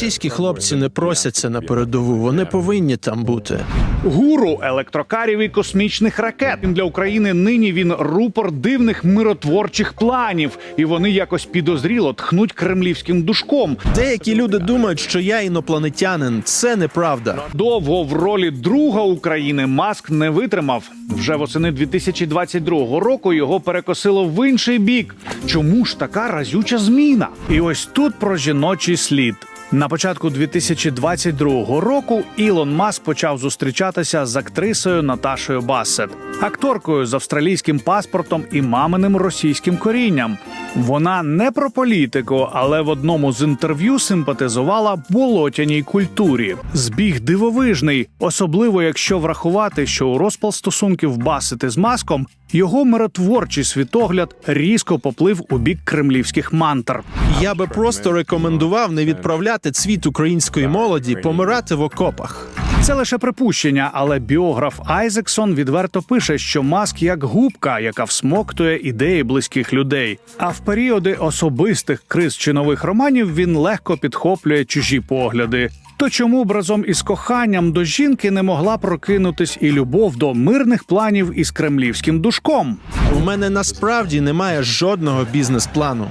Російські хлопці не просяться на передову, вони повинні там бути. Гуру електрокарів і космічних ракет для України. Нині він рупор дивних миротворчих планів, і вони якось підозріло тхнуть кремлівським душком. Деякі люди думають, що я інопланетянин. Це неправда. Довго в ролі друга України Маск не витримав. Вже восени 2022 року його перекосило в інший бік. Чому ж така разюча зміна? І ось тут про жіночий слід. На початку 2022 року Ілон Маск почав зустрічатися з актрисою Наташою Бассет, акторкою з австралійським паспортом і маминим російським корінням. Вона не про політику, але в одному з інтерв'ю симпатизувала болотяній культурі. Збіг дивовижний, особливо якщо врахувати, що у розпал стосунків Бассети з маском його миротворчий світогляд різко поплив у бік кремлівських мантр. Я би просто рекомендував не відправляти цвіт української молоді помирати в окопах. Це лише припущення, але біограф Айзексон відверто пише, що маск як губка, яка всмоктує ідеї близьких людей. А в періоди особистих криз чи нових романів він легко підхоплює чужі погляди. То чому б разом із коханням до жінки не могла прокинутись і любов до мирних планів із кремлівським душком? У мене насправді немає жодного бізнес-плану.